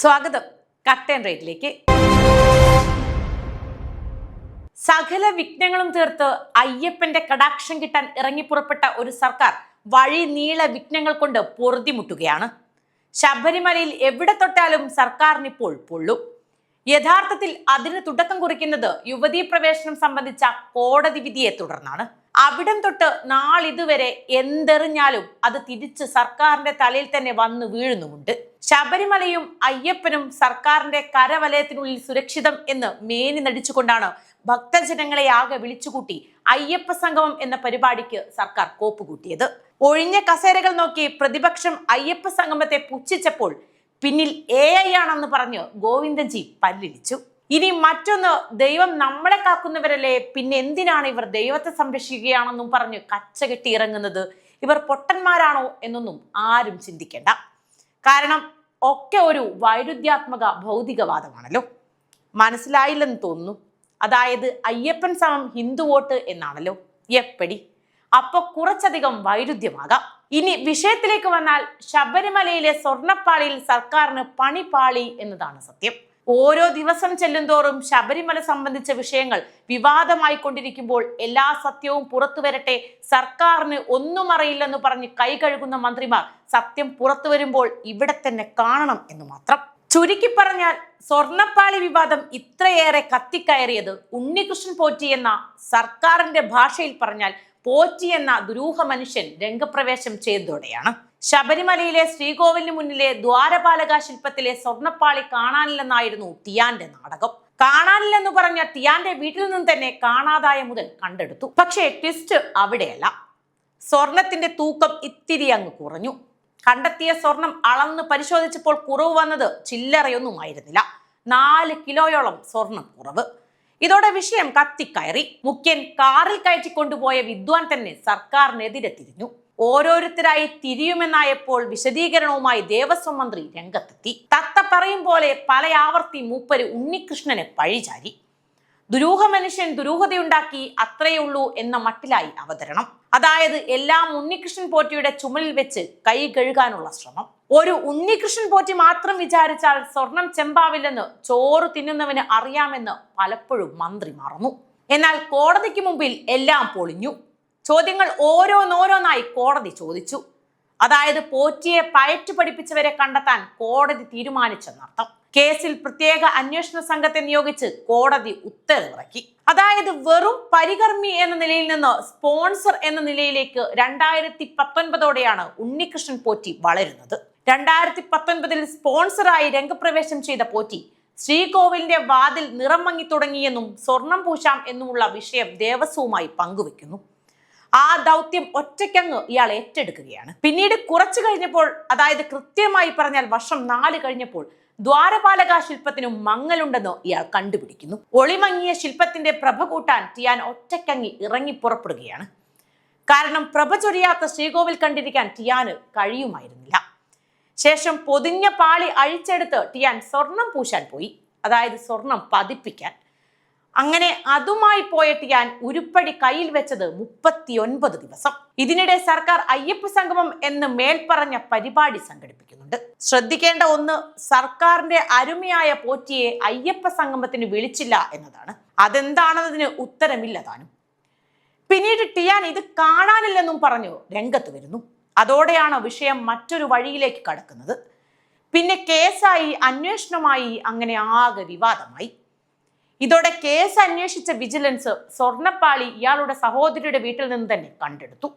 സ്വാഗതം. Cut and റേറ്റിലേക്ക്. സകല വിഘ്നങ്ങളും തീർത്ത് അയ്യപ്പന്റെ കടാക്ഷം കിട്ടാൻ ഇറങ്ങിപ്പുറപ്പെട്ട ഒരു സർക്കാർ വഴി നീള വിഘ്നങ്ങൾ കൊണ്ട് പൊറുതിമുട്ടുകയാണ് ശബരിമലയിൽ എവിടെ തൊട്ടാലും സർക്കാരിനിപ്പോൾ പൊള്ളും. യഥാർത്ഥത്തിൽ അതിന് തുടക്കം കുറിക്കുന്നത് യുവതീ പ്രവേശനം സംബന്ധിച്ച കോടതി വിധിയെ തുടർന്നാണ്. അവിടം തൊട്ട് നാളിതുവരെ എന്തെറിഞ്ഞാലും അത് തിരിച്ച് സർക്കാരിന്റെ തലയിൽ തന്നെ വന്നു വീഴുന്നുമുണ്ട്. ശബരിമലയും അയ്യപ്പനും സർക്കാരിന്റെ കരവലയത്തിനുള്ളിൽ സുരക്ഷിതം എന്ന് മേനി നടിച്ചുകൊണ്ടാണ് ഭക്തജനങ്ങളെ ആകെ വിളിച്ചുകൂട്ടി അയ്യപ്പ സംഗമം എന്ന പരിപാടിക്ക് സർക്കാർ കോപ്പുകൂട്ടിയത് ഒഴിഞ്ഞ കസേരകൾ നോക്കി പ്രതിപക്ഷം അയ്യപ്പ സംഗമത്തെ പുച്ഛിച്ചപ്പോൾ പിന്നിൽ എ ഐ ആണെന്ന് പറഞ്ഞ് ഗോവിന്ദൻജി പല്ലിടിച്ചു. ഇനി മറ്റൊന്ന് ദൈവം നമ്മളെ കാക്കുന്നവരല്ലേ? പിന്നെ എന്തിനാണ് ഇവർ ദൈവത്തെ സംരക്ഷിക്കുകയാണെന്നും പറഞ്ഞ് കച്ചകെട്ടി ഇറങ്ങുന്നത്? ഇവർ പൊട്ടന്മാരാണോ എന്നൊന്നും ആരും ചിന്തിക്കേണ്ട. കാരണം ഒക്കെ ഒരു വൈരുദ്ധ്യാത്മക ഭൗതികവാദമാണല്ലോ. മനസ്സിലായില്ലെന്ന് തോന്നുന്നു. അതായത് അയ്യപ്പൻ സമം ഹിന്ദു വോട്ട് എന്നാണല്ലോ. എപ്പടി? അപ്പൊ കുറച്ചധികം വൈരുദ്ധ്യമാകാം. ഇനി വിഷയത്തിലേക്ക് വന്നാൽ ശബരിമലയിലെ സ്വർണപ്പാളിയിൽ സർക്കാരിന് പണി പാളി എന്നതാണ് സത്യം. ഓരോ ദിവസം ചെല്ലുന്തോറും ശബരിമല സംബന്ധിച്ച വിഷയങ്ങൾ വിവാദമായി കൊണ്ടിരിക്കുമ്പോൾ എല്ലാ സത്യവും പുറത്തു വരട്ടെ സർക്കാരിന് ഒന്നും അറിയില്ലെന്ന് പറഞ്ഞ് കൈ കഴുകുന്ന മന്ത്രിമാർ സത്യം പുറത്തു വരുമ്പോൾ ഇവിടെ തന്നെ കാണണം എന്ന് മാത്രം. ചുരുക്കി പറഞ്ഞാൽ സ്വർണപ്പാളി വിവാദം ഇത്രയേറെ കത്തിക്കയറിയത് ഉണ്ണികൃഷ്ണൻ പോറ്റി എന്ന സർക്കാരിന്റെ ഭാഷയിൽ പറഞ്ഞാൽ പോറ്റി എന്ന ദുരൂഹ മനുഷ്യൻ രംഗപ്രവേശം ചെയ്തതോടെയാണ്. ശബരിമലയിലെ ശ്രീകോവിലിന് മുന്നിലെ ദ്വാരപാലക ശില്പത്തിലെ സ്വർണപ്പാളി കാണാനില്ലെന്നായിരുന്നു തിയാന്റെ നാടകം. കാണാനില്ലെന്ന് പറഞ്ഞ തിയാന്റെ വീട്ടിൽ നിന്ന് തന്നെ കാണാതായ മുതൽ കണ്ടെടുത്തു. പക്ഷേ ട്വിസ്റ്റ് അവിടെയല്ല. സ്വർണത്തിന്റെ തൂക്കം ഇത്തിരി അങ്ങ് കുറഞ്ഞു. കണ്ടെത്തിയ സ്വർണം അളന്ന് പരിശോധിച്ചപ്പോൾ കുറവ് വന്നത് ചില്ലറയൊന്നുമായിരുന്നില്ല. നാല് കിലോയോളം സ്വർണം കുറവ്. ഇതോടെ വിഷയം കത്തിക്കയറി. മുഖ്യൻ കാറിൽ കയറ്റി കൊണ്ടുപോയ വിദ്വാൻ തന്നെ സർക്കാരിനെതിരെ തിരിഞ്ഞു. ഓരോരുത്തരായി തിരിയുമെന്നായപ്പോൾ വിശദീകരണവുമായി ദേവസ്വം മന്ത്രി രംഗത്തെത്തി. തത്ത പറയും പോലെ പല ആവർത്തി മൂപ്പര് ഉണ്ണികൃഷ്ണനെ പഴിചാരി. ദുരൂഹ മനുഷ്യൻ ദുരൂഹതയുണ്ടാക്കി അത്രയേ ഉള്ളൂ എന്ന മട്ടിലായി അവതരണം. അതായത് എല്ലാം ഉണ്ണികൃഷ്ണൻ പോറ്റിയുടെ ചുമലിൽ വെച്ച് കൈ കഴുകാനുള്ള ശ്രമം. ഒരു ഉണ്ണികൃഷ്ണൻ പോറ്റി മാത്രം വിചാരിച്ചാൽ സ്വർണം ചെമ്പാവില്ലെന്ന് ചോറ് തിന്നുന്നവന് അറിയാമെന്ന് പലപ്പോഴും മന്ത്രി മറന്നു. എന്നാൽ കോടതിക്ക് മുമ്പിൽ എല്ലാം പൊളിഞ്ഞു. ചോദ്യങ്ങൾ ഓരോന്നോരോന്നായി കോടതി ചോദിച്ചു. അതായത് പോറ്റിയെ പയറ്റു പഠിപ്പിച്ചവരെ കണ്ടെത്താൻ കോടതി തീരുമാനിച്ചെന്നർത്ഥം. കേസിൽ പ്രത്യേക അന്വേഷണ സംഘത്തെ നിയോഗിച്ച് കോടതി ഉത്തരവിറക്കി. അതായത് വെറും പരികർമ്മി എന്ന നിലയിൽ നിന്ന് സ്പോൺസർ എന്ന നിലയിലേക്ക് രണ്ടായിരത്തി പത്തൊൻപതോടെയാണ് ഉണ്ണികൃഷ്ണൻ പോറ്റി വളരുന്നത്. രണ്ടായിരത്തി പത്തൊൻപതിൽ സ്പോൺസറായി രംഗപ്രവേശം ചെയ്ത പോറ്റി ശ്രീകോവിലിന്റെ വാതിൽ നിറം മങ്ങി തുടങ്ങിയെന്നും സ്വർണം പൂശാം എന്നുമുള്ള വിഷയം ദേവസ്വവുമായി പങ്കുവെക്കുന്നു. ആ ദൗത്യം ഒറ്റയ്ക്കങ്ങ് ഇയാൾ ഏറ്റെടുക്കുകയാണ്. പിന്നീട് കുറച്ചു കഴിഞ്ഞപ്പോൾ അതായത് കൃത്യമായി പറഞ്ഞാൽ വർഷം നാല് കഴിഞ്ഞപ്പോൾ ദ്വാരപാലക ശില്പത്തിനും മങ്ങലുണ്ടെന്ന് ഇയാൾ കണ്ടുപിടിക്കുന്നു. ഒളിമങ്ങിയ ശില്പത്തിന്റെ പ്രഭ കൂട്ടാൻ ടിയാൻ ഒറ്റക്കങ്ങി ഇറങ്ങി പുറപ്പെടുകയാണ്. കാരണം പ്രഭ ചൊരിയാത്ത ശ്രീകോവിൽ കണ്ടിരിക്കാൻ ടിയാന് കഴിയുമായിരുന്നില്ല. ശേഷം പൊതിഞ്ഞ പാളി അഴിച്ചെടുത്ത് ടിയാൻ സ്വർണം പൂശാൻ പോയി. അതായത് സ്വർണം പതിപ്പിക്കാൻ. അങ്ങനെ അതുമായി പോയ ടിയാൻ ഉരുപ്പടി കയ്യിൽ വെച്ചത് മുപ്പത്തിയൊൻപത് ദിവസം. ഇതിനിടെ സർക്കാർ അയ്യപ്പ സംഗമം എന്ന് മേൽപ്പറഞ്ഞ പരിപാടി സംഘടിപ്പിക്കുന്നുണ്ട്. ശ്രദ്ധിക്കേണ്ട ഒന്ന് സർക്കാരിന്റെ അരുമയായ പോറ്റിയെ അയ്യപ്പ സംഗമത്തിന് വിളിച്ചില്ല എന്നതാണ്. അതെന്താണെന്നതിന് ഉത്തരമില്ല താനും. പിന്നീട് ടിയാൻ ഇത് കാണാനില്ലെന്നും പറഞ്ഞു രംഗത്ത് വരുന്നു. അതോടെയാണ് വിഷയം മറ്റൊരു വഴിയിലേക്ക് കടക്കുന്നത്. പിന്നെ കേസായി അന്വേഷണമായി അങ്ങനെ ആകെ വിവാദമായി. ഇതോടെ കേസ് അന്വേഷിച്ച വിജിലൻസ് സ്വർണപ്പാളി ഇയാളുടെ സഹോദരിയുടെ വീട്ടിൽ നിന്ന് തന്നെ കണ്ടെടുത്തു.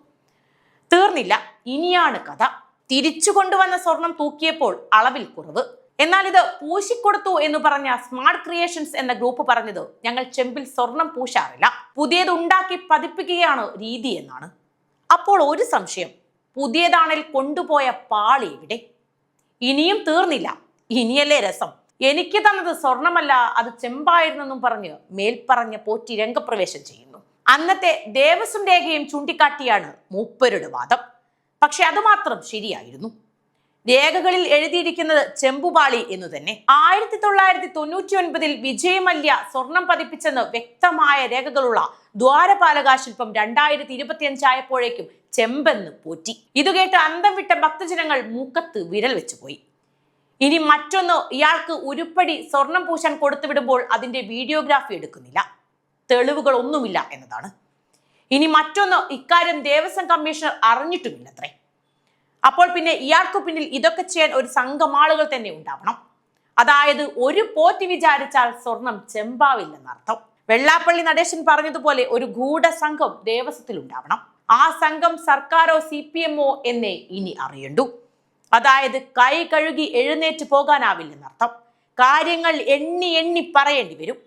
തീർന്നില്ല. ഇനിയാണ് കഥ. തിരിച്ചു കൊണ്ടുവന്ന സ്വർണം തൂക്കിയപ്പോൾ അളവിൽ കുറവ്. എന്നാൽ ഇത് പൂശിക്കൊടുത്തു എന്ന് പറഞ്ഞ സ്മാർട്ട് ക്രിയേഷൻസ് എന്ന ഗ്രൂപ്പ് പറഞ്ഞത് ഞങ്ങൾ ചെമ്പിൽ സ്വർണം പൂശാറില്ല. പുതിയത് ഉണ്ടാക്കി പതിപ്പിക്കുകയാണ് രീതി എന്നാണ്. അപ്പോൾ ഒരു സംശയം. പുതിയതാണിൽ കൊണ്ടുപോയ പാളി എവിടെ? ഇനിയും തീർന്നില്ല. ഇനിയല്ലേ രസം. എനിക്ക് തന്നത് സ്വർണമല്ല അത് ചെമ്പായിരുന്നെന്നും പറഞ്ഞ് മേൽപ്പറഞ്ഞ പോറ്റി രംഗപ്രവേശം ചെയ്യുന്നു. അന്നത്തെ ദേവസ്വം രേഖയും ചൂണ്ടിക്കാട്ടിയാണ് മൂപ്പരുടെ വാദം. പക്ഷെ അതുമാത്രം ശരിയായിരുന്നു. രേഖകളിൽ എഴുതിയിരിക്കുന്നത് ചെമ്പുപാളി എന്നു തന്നെ. ആയിരത്തി തൊള്ളായിരത്തി തൊണ്ണൂറ്റി ഒൻപതിൽ വിജയമല്യ സ്വർണം പതിപ്പിച്ചെന്ന് വ്യക്തമായ രേഖകളുള്ള ദ്വാരപാലക ശില്പം രണ്ടായിരത്തി ഇരുപത്തി അഞ്ചായപ്പോഴേക്കും ചെമ്പെന്ന് പോറ്റി. ഇത് കേട്ട് അന്തം വിട്ട ഭക്തജനങ്ങൾ മൂക്കത്ത് വിരൽ വെച്ചു പോയി ഇനി മറ്റൊന്ന് ഇയാൾക്ക് ഉരുപ്പടി സ്വർണം പൂശാൻ കൊടുത്തുവിടുമ്പോൾ അതിന്റെ വീഡിയോഗ്രാഫി എടുക്കുന്നില്ല. തെളിവുകളൊന്നുമില്ല എന്നതാണ്. ഇനി മറ്റൊന്ന് ഇക്കാര്യം ദേവസ്വം കമ്മീഷണർ അറിഞ്ഞിട്ടുമില്ലത്രേ. അപ്പോൾ പിന്നെ ഇയാൾക്ക് പിന്നിൽ ഇതൊക്കെ ചെയ്യാൻ ഒരു സംഘം ആളുകൾ തന്നെ ഉണ്ടാവണം. അതായത് ഒരു പോറ്റി വിചാരിച്ചാൽ സ്വർണം ചെമ്പാവില്ലെന്നർത്ഥം. വെള്ളാപ്പള്ളി നടേശൻ പറഞ്ഞതുപോലെ ഒരു ഗൂഢസംഘം ദേവസ്വത്തിൽ ഉണ്ടാവണം. ആ സംഘം സർക്കാരോ സി പി എമ്മോ എന്നേ ഇനി അറിയണ്ടു. അതായത് കൈ കഴുകി എഴുന്നേറ്റ് പോകാനാവില്ലെന്നർത്ഥം. കാര്യങ്ങൾ എണ്ണി എണ്ണി പറയേണ്ടി വരും.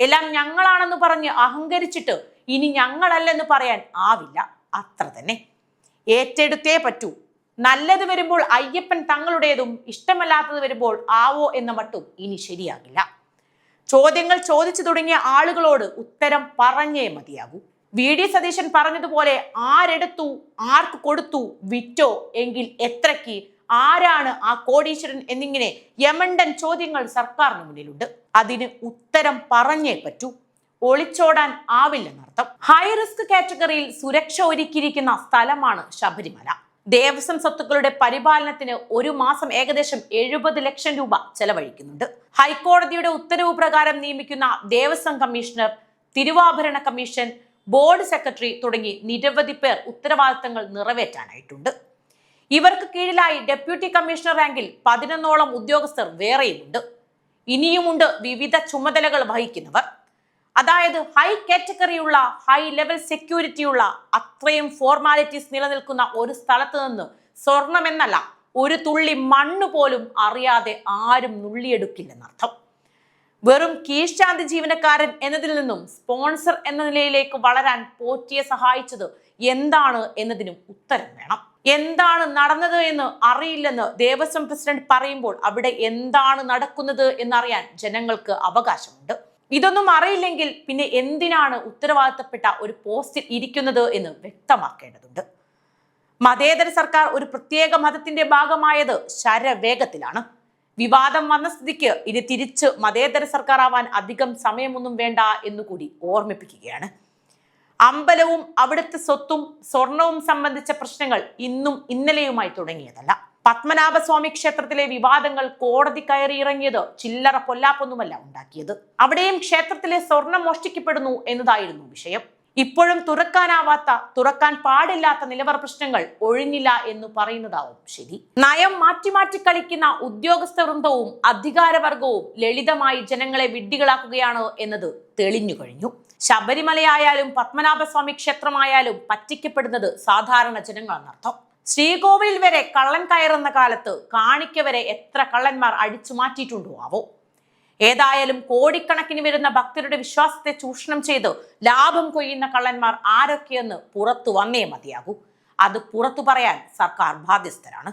എല്ലാം ഞങ്ങളാണെന്ന് പറഞ്ഞ് അഹങ്കരിച്ചിട്ട് ഇനി ഞങ്ങളല്ലെന്ന് പറയാൻ ആവില്ല. അത്ര തന്നെ. ഏറ്റെടുത്തേ പറ്റൂ. നല്ലത് വരുമ്പോൾ അയ്യപ്പൻ തങ്ങളുടേതും ഇഷ്ടമല്ലാത്തത് വരുമ്പോൾ ആവോ എന്ന മട്ടും ഇനി ശരിയാകില്ല. ചോദ്യങ്ങൾ ചോദിച്ചു തുടങ്ങിയ ആളുകളോട് ഉത്തരം പറഞ്ഞേ മതിയാകൂ. വി. ഡി. സതീശൻ പറഞ്ഞതുപോലെ ആരെടുത്തു ആർക്ക് കൊടുത്തു വിറ്റോ എങ്കിൽ എത്രയ്ക്ക് ആരാണ് ആ കോടീശ്വരൻ എന്നിങ്ങനെ യമണ്ടൻ ചോദ്യങ്ങൾ സർക്കാരിന് മുന്നിലുണ്ട്. അതിന് ഉത്തരം പറഞ്ഞേ പറ്റൂ. ഒളിച്ചോടാൻ ആവില്ലെന്നർത്ഥം. ഹൈ റിസ്ക് കാറ്റഗറിയിൽ സുരക്ഷ ഒരുക്കിയിരിക്കുന്ന സ്ഥലമാണ് ശബരിമല. ദേവസ്വം സ്വത്തുക്കളുടെ പരിപാലനത്തിന് ഒരു മാസം ഏകദേശം എഴുപത് ലക്ഷം രൂപ ചെലവഴിക്കുന്നുണ്ട്. ഹൈക്കോടതിയുടെ ഉത്തരവ് പ്രകാരം നിയമിക്കുന്ന ദേവസ്വം കമ്മീഷണർ തിരുവാഭരണ കമ്മീഷൻ ബോർഡ് സെക്രട്ടറി തുടങ്ങി നിരവധി പേർ ഉത്തരവാദിത്തങ്ങൾ നിറവേറ്റാനായിട്ടുണ്ട്. ഇവർക്ക് കീഴിലായി ഡെപ്യൂട്ടി കമ്മീഷണർ റാങ്കിൽ പതിനൊന്നോളം ഉദ്യോഗസ്ഥർ വേറെയുമുണ്ട്. ഇനിയുമുണ്ട് വിവിധ ചുമതലകൾ വഹിക്കുന്നവർ. അതായത് ഹൈ കാറ്റഗറിയുള്ള ഹൈ ലെവൽ സെക്യൂരിറ്റിയുള്ള അത്രയും ഫോർമാലിറ്റീസ് നിലനിൽക്കുന്ന ഒരു സ്ഥലത്ത് നിന്ന് സ്വർണമെന്നല്ല ഒരു തുള്ളി മണ്ണ് പോലും അറിയാതെ ആരും നുള്ളിയെടുക്കില്ലെന്നർത്ഥം. വെറും കീഴ്ശാന്തി ജീവനക്കാരൻ എന്നതിൽ നിന്നും സ്പോൺസർ എന്ന നിലയിലേക്ക് വളരാൻ പോറ്റിയെ സഹായിച്ചത് എന്താണ് എന്നതിനും ഉത്തരം വേണം. എന്താണ് നടന്നത് എന്ന് അറിയില്ലെന്ന് ദേവസ്വം പ്രസിഡന്റ് പറയുമ്പോൾ അവിടെ എന്താണ് നടക്കുന്നത് എന്നറിയാൻ ജനങ്ങൾക്ക് അവകാശമുണ്ട്. ഇതൊന്നും അറിയില്ലെങ്കിൽ പിന്നെ എന്തിനാണ് ഉത്തരവാദിത്തപ്പെട്ട ഒരു പോസ്റ്റിൽ ഇരിക്കുന്നത് എന്ന് വ്യക്തമാക്കേണ്ടതുണ്ട്. മതേതര സർക്കാർ ഒരു പ്രത്യേക മതത്തിന്റെ ഭാഗമായത് ശരവേഗത്തിലാണ്. വിവാദം വന്ന സ്ഥിതിക്ക് ഇനി തിരിച്ച് മതേതര സർക്കാർ ആവാൻ അധികം സമയമൊന്നും വേണ്ട എന്നുകൂടി ഓർമ്മിപ്പിക്കുകയാണ്. അമ്പലവും അവിടുത്തെ സ്വത്തും സ്വർണവും സംബന്ധിച്ച പ്രശ്നങ്ങൾ ഇന്നും ഇന്നലെയുമായി തുടങ്ങിയതല്ല. പത്മനാഭസ്വാമി ക്ഷേത്രത്തിലെ വിവാദങ്ങൾ കോടതി കയറി ഇറങ്ങിയത് ചില്ലറ പൊല്ലാപ്പൊന്നുമല്ല ഉണ്ടാക്കിയത്. അവിടെയും ക്ഷേത്രത്തിലെ സ്വർണം മോഷ്ടിക്കപ്പെടുന്നു എന്നതായിരുന്നു വിഷയം. ഇപ്പോഴും തുറക്കാനാവാത്ത തുറക്കാൻ പാടില്ലാത്ത നിലവറ പ്രശ്നങ്ങൾ ഒഴിഞ്ഞില്ല എന്ന് പറയുന്നതാവും ശരി. നയം മാറ്റി മാറ്റി കളിക്കുന്ന ഉദ്യോഗസ്ഥ വൃന്ദവും അധികാരവർഗവും ലളിതമായി ജനങ്ങളെ വിഡ്ഢികളാക്കുകയാണ് എന്നത് തെളിഞ്ഞു കഴിഞ്ഞു. ശബരിമലയായാലും പത്മനാഭസ്വാമി ക്ഷേത്രമായാലും പറ്റിക്കപ്പെടുന്നത് സാധാരണ ജനങ്ങളെന്നർത്ഥം ശ്രീകോവിൽ വരെ കള്ളൻ കയറുന്ന കാലത്ത് കാണിക്ക വരെ എത്ര കള്ളന്മാർ അടിച്ചു മാറ്റിയിട്ടുണ്ടോ ആവോ? ഏതായാലും കോടിക്കണക്കിന് വരുന്ന ഭക്തരുടെ വിശ്വാസത്തെ ചൂഷണം ചെയ്ത് ലാഭം കൊയ്യുന്ന കള്ളന്മാർ ആരൊക്കെയെന്ന് പുറത്തു വന്നേ മതിയാകൂ. അത് പുറത്തു പറയാൻ സർക്കാർ ബാധ്യസ്ഥരാണ്.